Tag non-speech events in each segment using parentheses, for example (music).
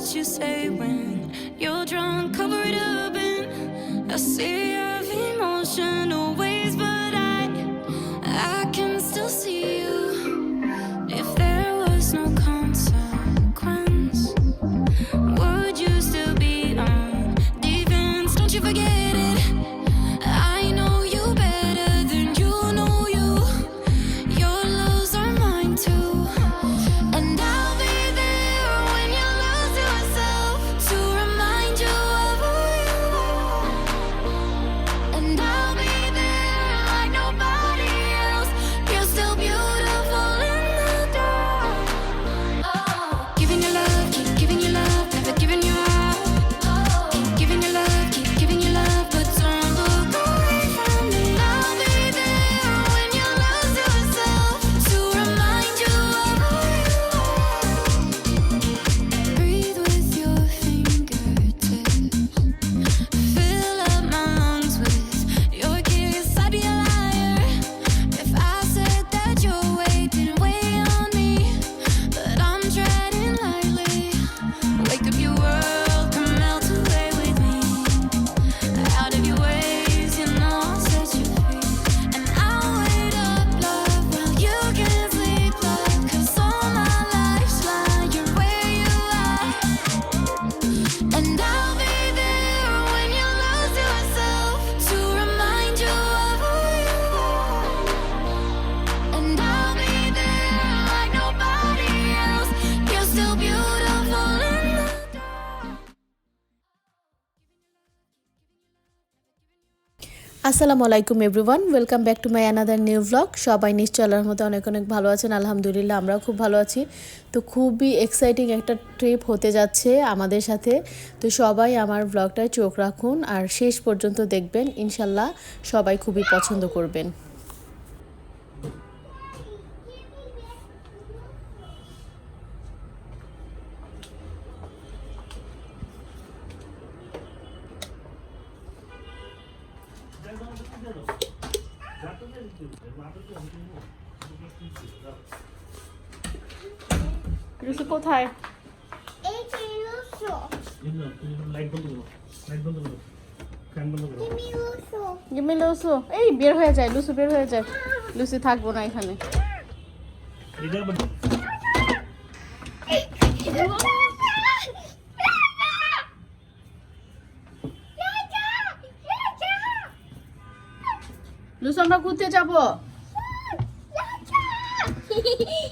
what you say when you're drunk. Cover it up in a sea আসসালামু আলাইকুম everyone welcome back to my another new blog সবাই নিশ্চয় আল্লাহর মধ্যে অনেক অনেক ভালো আছেন। আলহামদুলিল্লাহ, আমরাও খুব ভালো আছি। তো খুবই এক্সাইটিং একটা ট্রিপ হতে যাচ্ছে আমাদের সাথে। তো সবাই আমার ব্লগটায় চোখ রাখুন আর শেষ পর্যন্ত দেখবেন। ইনশাল্লাহ সবাই খুবই পছন্দ করবেন। লুসু এই বের হয়ে যায় লুসু বের হয়ে যায়। লুসি থাকব না এখানে। লুসু আমরা ঘুরতে যাব। (laughs)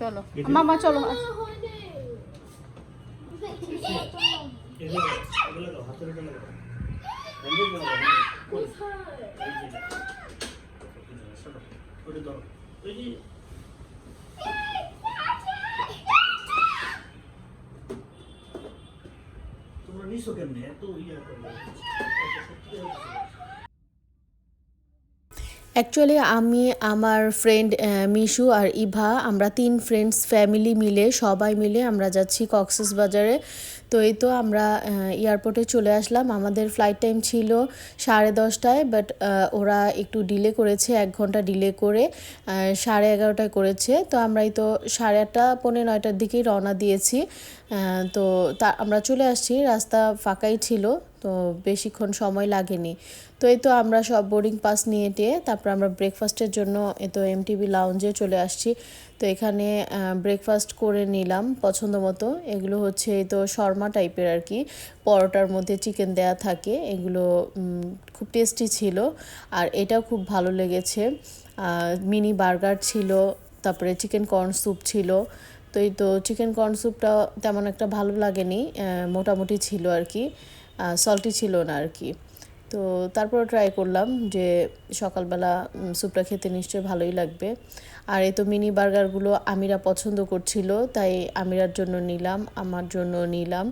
চলো মামা চলো এগুলো এগুলো দাও হাতের এটা লাগাও হ্যান্ডেল লাগাও ওটা দাও ওই যে তোমরা কেমনে এত ইয়া করবে অ্যাকচুয়ালি আমি, আমার ফ্রেন্ড মিশু আর ইভা, আমরা তিন ফ্রেন্ডস ফ্যামিলি মিলে, সবাই মিলে আমরা যাচ্ছি কক্সেস বাজারে। তো এই তো আমরা এয়ারপোর্টে চলে আসলাম। আমাদের ফ্লাইট টাইম ছিল সাড়ে দশটায় বাট ওরা একটু ডিলে করেছে, এক ঘণ্টা ডিলে করে সাড়ে এগারোটায় করেছে। তো আমরা এই তো সাড়ে আটটা, পৌনে নয়টার দিকেই রওনা দিয়েছি। তো তা, আমরা চলে আসছি। রাস্তা ফাঁকাই ছিল, তো বেশিক্ষণ সময় লাগেনি। তো এই তো আমরা সব বোর্ডিং পাস নিয়ে টিয়ে তারপর আমরা ব্রেকফাস্টের জন্য এ তো এমটিভি লাউঞ্জে চলে আসছি। তো এখানে ব্রেকফাস্ট করে নিলাম পছন্দ মতো। এগুলো হচ্ছে এই তো শর্মা টাইপের আর কি। পরোটার মধ্যে চিকেন দেয়া থাকে। এগুলো খুব টেস্টি ছিল। আর এটাও খুব ভালো লেগেছে। মিনি বার্গার ছিল, তারপরে চিকেন কর্ন স্যুপ ছিল। তো এই তো চিকেন কর্ন স্যুপটা তেমন একটা ভালো লাগেনি মোটামুটি ছিল আর কি। সল্টি ছিল না আর কি। তো তারপর ট্রাই করলাম যে সকালবেলা স্যুপটা খেতে নিশ্চয়ই ভালোই লাগবে। আর এই তো মিনি বার্গারগুলো আমিরা পছন্দ করছিল, তাই আমিরার জন্য নিলাম, আমার জন্য নিলাম।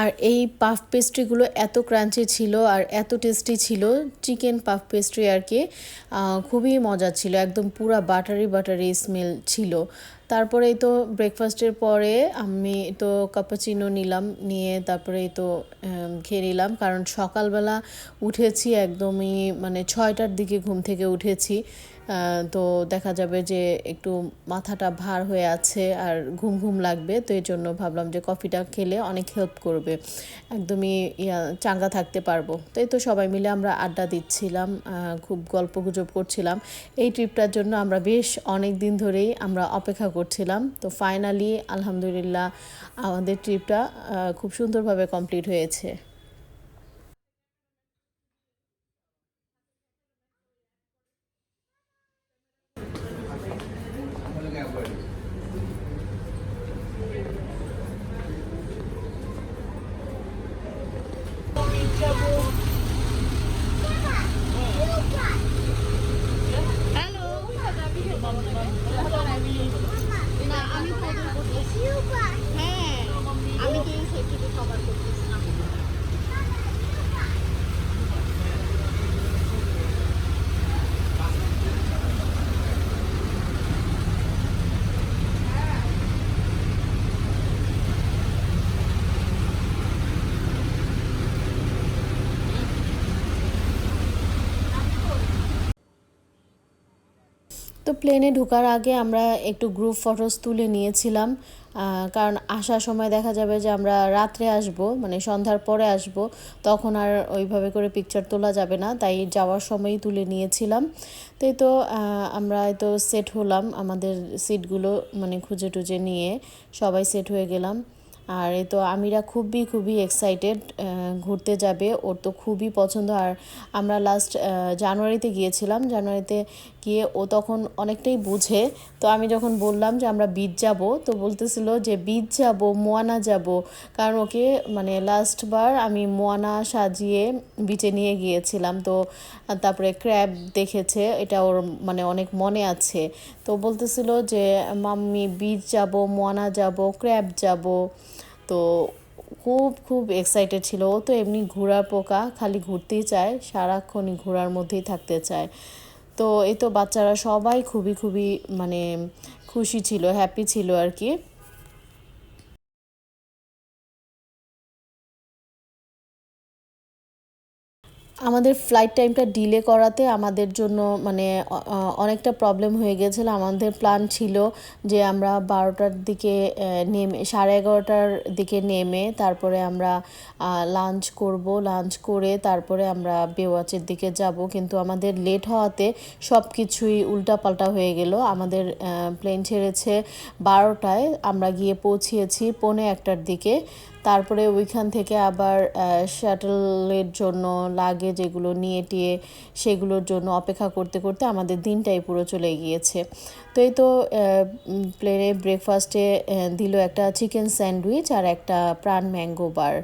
আর এই পাফ পেস্ট্রিগুলো এত ক্রাঞ্চি ছিল আর এত টেস্টি ছিল চিকেন পাফ পেস্ট্রি আর কি খুবই মজা ছিল, একদম পুরা বাটারি বাটারি স্মেল ছিল। তারপরে তো ব্রেকফাস্টের পরে আমি তো কাপাচিনো নিলাম, নিয়ে তারপরে তো খেয়ে নিলাম। কারণ সকালবেলা উঠেছি একদমই মানে ছয়টার দিকে ঘুম থেকে উঠেছি। তো দেখা যাবে যে একটু মাথাটা ভার হয়ে আছে আর ঘুম ঘুম লাগবে, তো এই জন্য ভাবলাম যে কফিটা খেলে অনেক হেল্প করবে। একদমই চাঙ্গা থাকতে পারব। তো এই তো সবাই মিলে আমরা আড্ডা দিচ্ছিলাম খুব গল্প গুজব করছিলাম। এই ট্রিপটার জন্য আমরা বেশ অনেক দিন ধরেই আমরা অপেক্ষা করছিলাম। তো ফাইনালি আলহামদুলিল্লাহ, আমাদের ট্রিপটা খুব সুন্দরভাবে কমপ্লিট হয়েছে। প্লেনে ঢোকার আগে আমরা একটু গ্রুপ ফটোস তুলে নিয়েছিলাম কারণ আসার সময় দেখা যাবে যে আমরা রাত্রে আসব মানে সন্ধ্যার পরে আসব, তখন আর ওইভাবে করে পিকচার তোলা যাবে না, তাই যাওয়ার সময়ই তুলে নিয়েছিলাম। তাই তো আমরা তো সেট হলাম, আমাদের সিটগুলো মানে খুঁজে টুজে নিয়ে সবাই সেট হয়ে গেলাম। আর এ তো আমিরা খুবই খুবই এক্সাইটেড ঘুরতে যাবে। ওর তো খুবই পছন্দ। আর আমরা লাস্ট জানুয়ারিতে গিয়েছিলাম। জানুয়ারিতে গিয়ে ও তখন অনেকটাই বুঝে। তো আমি যখন বললাম যে আমরা বিচ যাব, তো বলতেছিল যে বিচ যাব, মোয়ানা যাব। কারণ ওকে মানে লাস্টবার আমি মোয়ানা সাজিয়ে বিচে নিয়ে গিয়েছিলাম। তো তারপরে ক্র্যাব দেখেছে। এটা ওর মানে অনেক মনে আছে। তো বলতেছিল যে, মাম্মি বিচ যাব, মোয়ানা যাব ক্র্যাব যাব। তো খুব খুব এক্সাইটেড ছিল। ও তো এমনি ঘোরার পোকা, খালি ঘুরতেই চায়, সারাক্ষণই ঘোড়ার মধ্যেই থাকতে চায়। তো এই তো বাচ্চারা সবাই খুবই খুবই মানে খুশি ছিল হ্যাপি ছিল আর কি। আমাদের ফ্লাইট টাইমটা ডিলে করাতে আমাদের জন্য মানে অনেকটা প্রবলেম হয়ে গেছিল। আমাদের প্ল্যান ছিল যে আমরা বারোটার দিকে নেমে, সাড়ে এগারোটার দিকে নেমে তারপরে আমরা লাঞ্চ করব। লাঞ্চ করে তারপরে আমরা বেওয়াচের দিকে যাব। কিন্তু আমাদের লেট হওয়াতে সব কিছুই উল্টাপাল্টা হয়ে গেল। আমাদের প্লেন ছেড়েছে বারোটায়। আমরা গিয়ে পৌঁছিয়েছি পৌনে একটার দিকে। তারপরে ওইখান থেকে আবার শাটলের জন্য লাগে যেগুলো নিয়ে টিয়ে সেগুলোর জন্য অপেক্ষা করতে করতে আমাদের দিনটাই পুরো চলে গিয়েছে। তো এই তো প্লেনে ব্রেকফাস্টে দিল একটা চিকেন স্যান্ডউইচ আর একটা প্রাণ ম্যাঙ্গো বার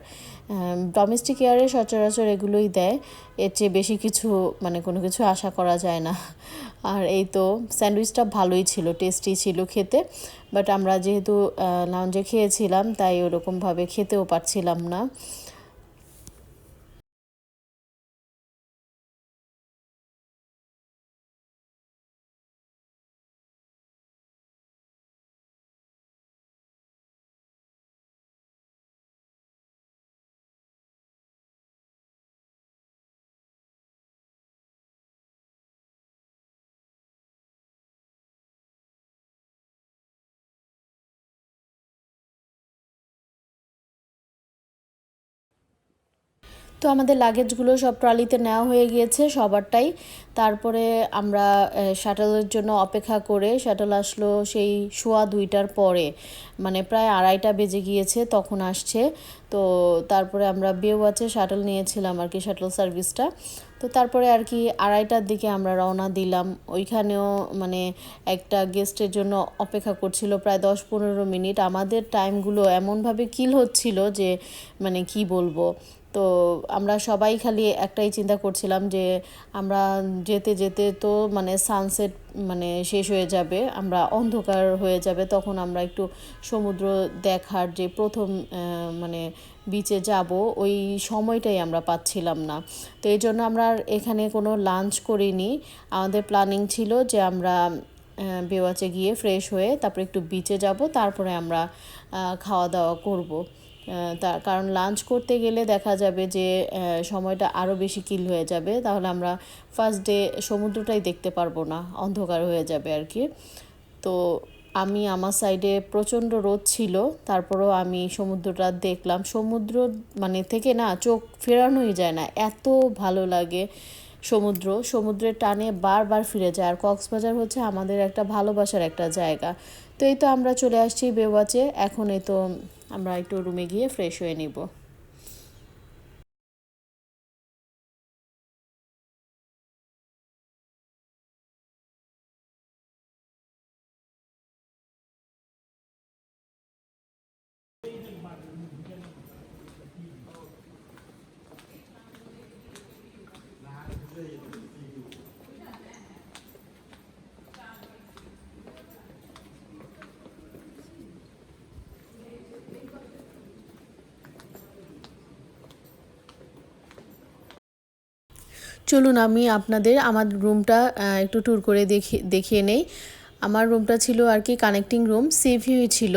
ডোমেস্টিক এয়ারে সচরাচর এগুলোই দেয়। এর চেয়ে বেশি কিছু মানে কোনো কিছু আশা করা যায় না। আর এই তো স্যান্ডউইচটা ভালোই ছিল, টেস্টি ছিল খেতে। বাট আমরা যেহেতু লাউঞ্জে খেয়েছিলাম, তাই ওরকমভাবে খেতেও পারছিলাম না। তো আমাদের লাগেজগুলো সব ট্রলিতে নেওয়া হয়ে গিয়েছে সবারটাই। তারপরে আমরা শাটলের জন্য অপেক্ষা করে শাটল আসলো সেই সোয়া দুইটার পরে। মানে প্রায় আড়াইটা বেজে গিয়েছে, তখন আসছে। তো তারপরে আমরা বেওয়াচে শাটল নিয়েছিলাম আর কি শাটল সার্ভিসটা তো তারপরে আর কি আড়াইটার দিকে আমরা রওনা দিলাম। ওইখানেও মানে একটা গেস্টের জন্য অপেক্ষা করছিল প্রায় দশ পনেরো মিনিট। আমাদের টাইমগুলো এমনভাবে কিল হচ্ছিল যে মানে কি বলব? তো আমরা সবাই খালি একটাই চিন্তা করছিলাম যে আমরা যেতে যেতে তো মানে সানসেট মানে শেষ হয়ে যাবে, আমরা অন্ধকার হয়ে যাবে, তখন আমরা একটু সমুদ্র দেখার যে প্রথম মানে বিচে যাব, ওই সময়টাই আমরা পাচ্ছিলাম না। তো এই জন্য আমরা এখানে কোনো লাঞ্চ করিনি। আমাদের প্ল্যানিং ছিল যে আমরা বেওয়াচে গিয়ে ফ্রেশ হয়ে তারপরে একটু বিচে যাব, তারপরে আমরা খাওয়া দাওয়া করব। তার কারণ লাঞ্চ করতে গেলে দেখা যাবে যে সময়টা আরও বেশি কিল হয়ে যাবে। তাহলে আমরা ফার্স্ট ডে সমুদ্রটাই দেখতে পারব না, অন্ধকার হয়ে যাবে আর কি। তো আমি আমার সাইডে প্রচণ্ড রোদ ছিল, তারপরেও আমি সমুদ্রটা দেখলাম। সমুদ্র মানে থেকে না চোখ ফেরানোই যায় না, এত ভালো লাগে সমুদ্র। সমুদ্রের টানে বারবার ফিরে যায়। আর কক্সবাজার হচ্ছে আমাদের একটা ভালোবাসার একটা জায়গা। তো এই তো আমরা চলে আসছি বেওয়াচে। এখন এই তো আমরা একটু রুমে গিয়ে ফ্রেশ হয়ে নিব। চলুন আমি আপনাদের আমার রুমটা একটু ট্যুর করে দেখি দেখিয়ে নেই। আমার রুমটা ছিল আর কি কানেক্টিং রুম সি ভিউই ছিল।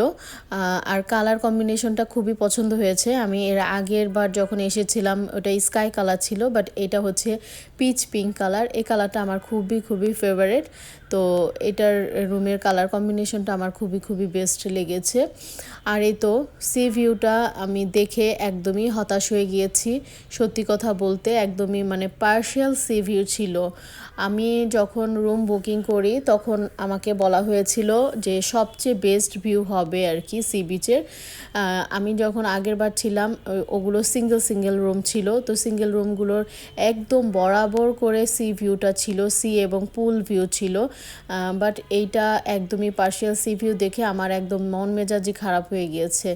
আর কালার কম্বিনেশনটা খুবই পছন্দ হয়েছে। আমি এর আগের বার যখন এসেছিলাম ওটা স্কাই কালার ছিল বাট এটা হচ্ছে পিচ পিঙ্ক কালার এই কালারটা আমার খুবই খুবই ফেভারেট তো এটার রুমের কালার কম্বিনেশনটা আমার খুবই খুবই বেস্ট লেগেছে। আর এই তো সি ভিউটা আমি দেখে একদমই হতাশ হয়ে গিয়েছি। সত্যি কথা বলতে একদমই মানে পার্শিয়াল সি ভিউ ছিল। আমি যখন রুম বুকিং করি, তখন আমাকে বলা হয়েছিল যে সবচেয়ে বেস্ট ভিউ হবে আর কি সি বিচের আমি যখন আগের বার ছিলাম ওগুলো সিঙ্গেল সিঙ্গেল রুম ছিল। তো সিঙ্গেল রুমগুলোর একদম বরাবর করে সি ভিউটা ছিল সি এবং পুল ভিউ ছিল। বাট এইটা একদমই পার্শিয়াল সি ভিউ দেখে আমার একদম মন মেজাজি খারাপ হয়ে গিয়েছে।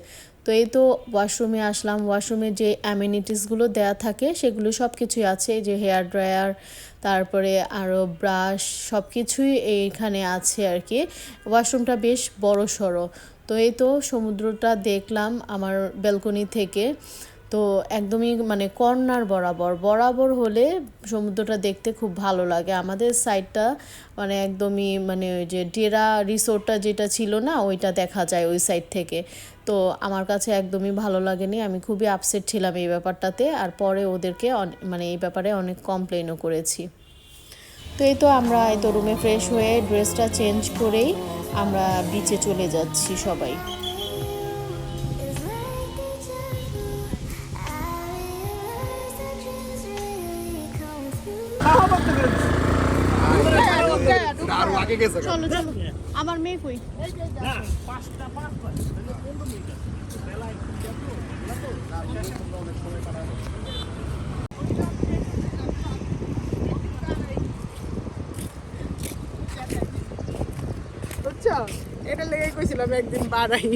তো এই তো ওয়াশরুমে আসলাম। ওয়াশরুমে যে অ্যামিনিটিসগুলো দেয়া থাকে, সেগুলো সব কিছুই আছে যে হেয়ার ড্রায়ার তারপরে আরও ব্রাশ সব কিছুই এইখানে আছে আর কি ওয়াশরুমটা বেশ বড় সড়ো তো এই তো সমুদ্রটা দেখলাম আমার ব্যালকনি থেকে। তো একদমই মানে কর্নার বরাবর। বরাবর হলে সমুদ্রটা দেখতে খুব ভালো লাগে। আমাদের সাইডটা মানে একদমই মানে ওই যে ডেরা রিসোর্টটা যেটা ছিল না, ওইটা দেখা যায় ওই সাইড থেকে। তো আমার কাছে একদমই ভালো লাগেনি। আমি খুবই আপসেট ছিলাম এই ব্যাপারটাতে আর পরে ওদেরকে মানে এই ব্যাপারে অনেক কমপ্লেনও করেছি। তো এই তো আমরা এই তো রুমে ফ্রেশ হয়ে ড্রেসটা চেঞ্জ করেই আমরা বিচে চলে যাচ্ছি সবাই। It's like deja এটা লেগে কইছিলাম একদিন বাড়াই।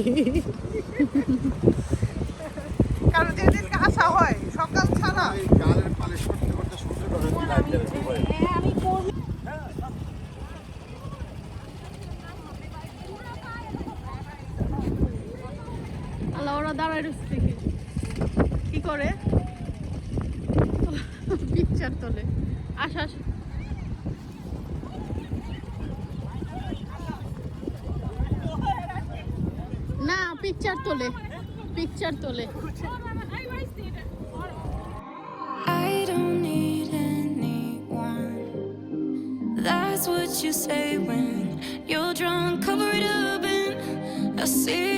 কারণ যেদিনকে আসা হয় সকাল ছাড়া। গালের পালিশ তোলে পিকচার তোলে I don't need anyone. That's what you say when you're drunk. Cover it up in a sea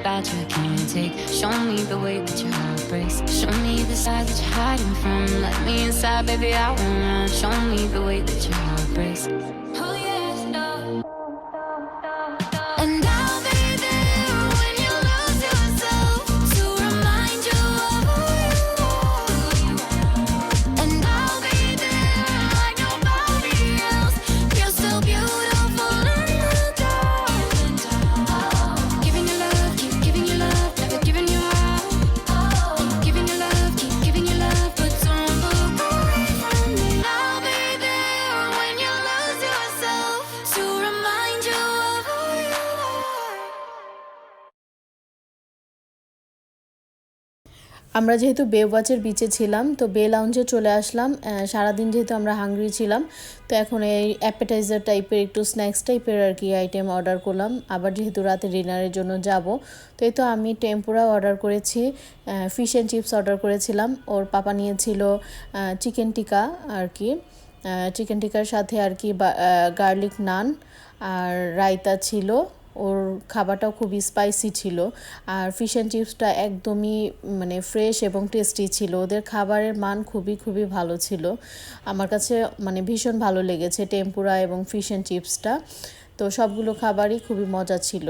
About you I can't take. Show me the way that your heart breaks. Show me the side that you're hiding from. Let me inside, baby, I won't run. Show me the way that your heart breaks. আমরা যেহেতু বে ওয়াচের বিচে ছিলাম, তো বে লাউঞ্জে চলে আসলাম। সারাদিন যেহেতু আমরা হাঙ্গরি ছিলাম, তো এখন এই অ্যাপেটাইজার টাইপের একটু স্ন্যাক্স টাইপের আর কি আইটেম অর্ডার করলাম। আবার যেহেতু রাতে ডিনারের জন্য যাব, তো এই তো আমি টেম্পুরা অর্ডার করেছি ফিশ অ্যান্ড চিপস অর্ডার করেছিলাম। ওর পাপা নিয়েছিল চিকেন টিকা আর কি। চিকেন টিকার সাথে আর কি গার্লিক নান আর রায়তা ছিল। ওর খাবারটাও খুবই স্পাইসি ছিল। আর ফিশ অ্যান্ড চিপসটা একদমই মানে ফ্রেশ এবং টেস্টি ছিল। ওদের খাবারের মান খুবই খুবই ভালো ছিল। আমার কাছে মানে ভীষণ ভালো লেগেছে টেম্পুরা এবং ফিশ অ্যান্ড চিপসটা তো সবগুলো খাবারই খুবই মজা ছিল।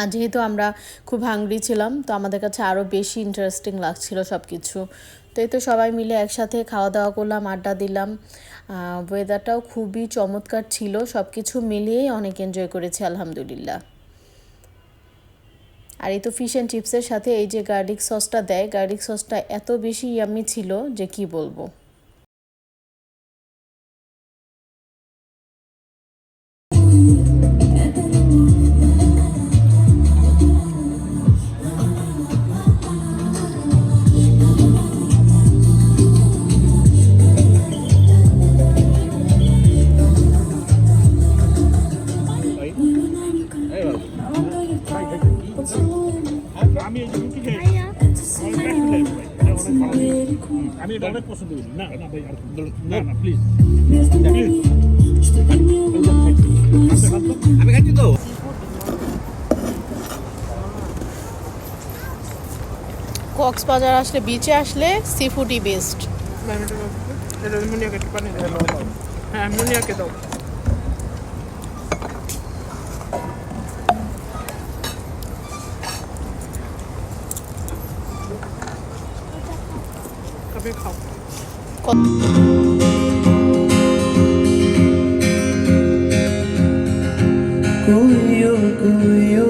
আর যেহেতু আমরা খুব হাংরি ছিলাম, তো আমাদের কাছে আরও বেশি ইন্টারেস্টিং লাগছিল সব কিছু তো এই তো সবাই মিলে একসাথে খাওয়া দাওয়া করলাম, আড্ডা দিলাম। ওয়েদারটাও খুবই চমৎকার ছিল সব কিছু মিলিয়েই অনেক এনজয় করেছি, আলহামদুলিল্লাহ। আর এই তো ফিশ অ্যান্ড চিপসের সাথে এই যে গার্লিক সসটা দেয় গার্লিক সসটা এত বেশি ইয়াম্মি ছিল যে কি বলব? কক্সবাজার আসলে বিচে আসলে সি ফুডই বেস্ট হ্যাঁ মুনিয়াকে দাও। কবে খাও। কইও কইও।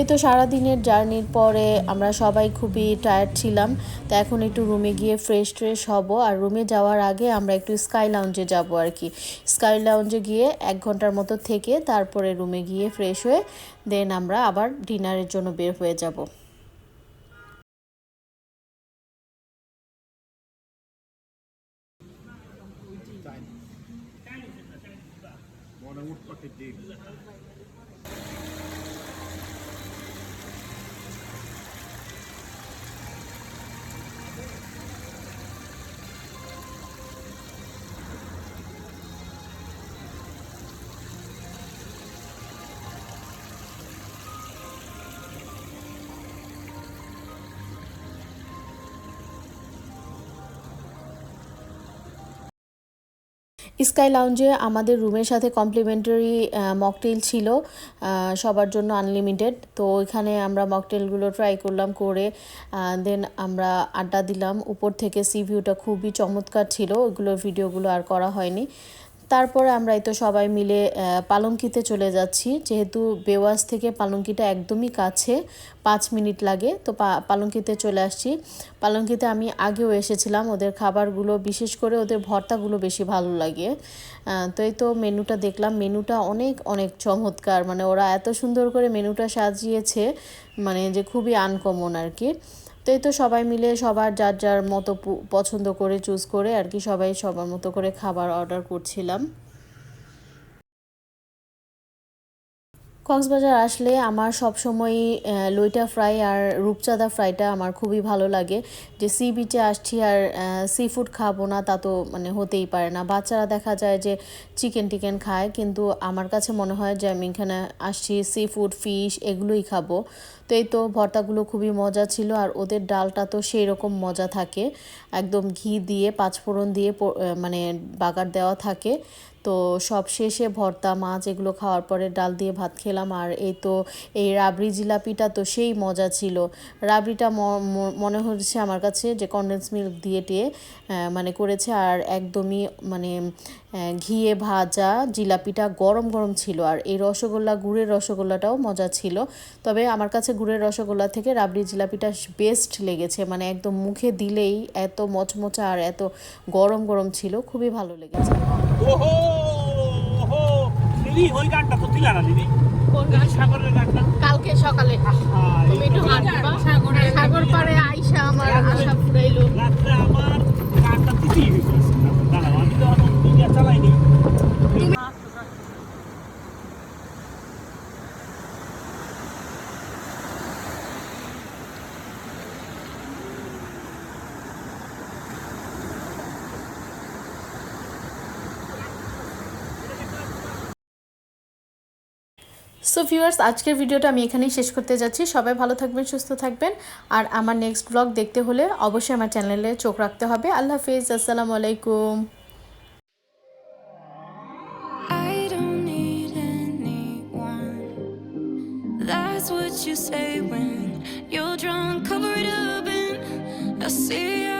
মন্টু হ্যাঁ মুনিয়া তো সারাদিনের জার্নির পরে আমরা সবাই খুবই টায়ার্ড ছিলাম তো এখন একটু রুমে গিয়ে ফ্রেশ ট্রেশ হব। আর রুমে যাওয়ার আগে আমরা একটু স্কাই লাউঞ্জে যাব আর কি। স্কাই লাউঞ্জে গিয়ে এক ঘণ্টার মতো থেকে তারপরে রুমে গিয়ে ফ্রেশ হয়ে দেন আমরা আবার ডিনারের জন্য বের হয়ে যাব। স্কাই লাউঞ্জে আমাদের রুমের সাথে কমপ্লিমেন্টারি মকটেল ছিল সবার জন্য আনলিমিটেড। তো ওইখানে আমরা মকটেলগুলো ট্রাই করলাম, করে দেন আমরা আড্ডা দিলাম। উপর থেকে সি ভিউটা খুবই চমৎকার ছিল, ওইগুলোর ভিডিওগুলো আর করা হয়নি। তারপরে আমরা এই তো সবাই মিলে পালঙ্কিতে চলে যাচ্ছি। যেহেতু বেওয়াস থেকে পালঙ্কিটা একদমই কাছে, পাঁচ মিনিট লাগে, তো পালঙ্কিতে চলে আসছি। পালঙ্কিতে আমি আগেও এসেছিলাম, ওদের খাবারগুলো, বিশেষ করে ওদের ভর্তাগুলো বেশি ভালো লাগে। তো এই তো মেনুটা দেখলাম, মেনুটা অনেক অনেক চমৎকার। মানে ওরা এত সুন্দর করে মেনুটা সাজিয়েছে মানে যে খুবই আনকমন আর কি। এই তো সবাই মিলে সবার যার যার মতো পছন্দ করে চুজ করে আর কি সবাই সবার মতো করে খাবার অর্ডার করছিলাম। কক্সবাজার আসলে আমার সবসময়ই আহ, লইটা ফ্রাই আর রূপচাঁদা ফ্রাইটা আমার খুবই ভালো লাগে। যে সি বিচে আসছি আর সি ফুড খাব না তা তো মানে হতেই পারে না। বাচ্চারা দেখা যায় যে চিকেন টিকেন খায় কিন্তু আমার কাছে মনে হয় যে আমি এখানে আসছি সি ফুড ফিশ এগুলোই খাব। তো এই তো ভর্তাগুলো খুবই মজা ছিল আর ওদের ডালটা তো সেই রকম মজা থাকে। একদম ঘি দিয়ে পাঁচফোড়ন দিয়ে মানে বাগার দেওয়া থাকে। তো সব শেষে ভর্তা, মাছ এগুলো খাওয়ার পরে ডাল দিয়ে ভাত খেলাম। আর এই তো এই রাবড়ি জিলাপিটা তো সেই মজা ছিল। রাবড়িটা মনে হচ্ছে আমার কাছে যে কনডেন্স মিল্ক দিয়ে টিয়ে মানে করেছে। আর একদমই মানে ঘিয়ে ভাজা জিলাপিটা গরম গরম ছিল। আর এই রসগোল্লা, গুড়ের রসগোল্লাটাও মজা ছিল। তবে আমার কাছে গুড়ের রসগোল্লা থেকে রাবড়ি জিলাপিটা বেস্ট লেগেছে। মানে একদম মুখে দিলেই এত মচমচা আর এত গরম গরম ছিল। খুবই ভালো লেগেছে। ওহো ওহো। দিদি ওই গানটা তো দিলা না দিদি। সাগরের গানটা। কালকে সকালে। তুমি একটু হাঁটবা সাগর পাড়ে আইসা আমার আশা ফুরাইলো। রাত্রে আমার গানটা দিতেই হয়েছে দাঁড়াও আমি তো এখন মিডিয়া চালাইনি সো ভিউয়ার্স আজকের ভিডিওটা আমি এখানেই শেষ করতে যাচ্ছি। সবাই ভালো থাকবেন, সুস্থ থাকবেন। আর আমার নেক্সট ব্লগ দেখতে হলে অবশ্যই আমার চ্যানেলে চোখ রাখতে হবে। আল্লাহ হাফিজ, আসসালামু আলাইকুম। I what you say when you're drunk. Cover it up in a sea of emotion.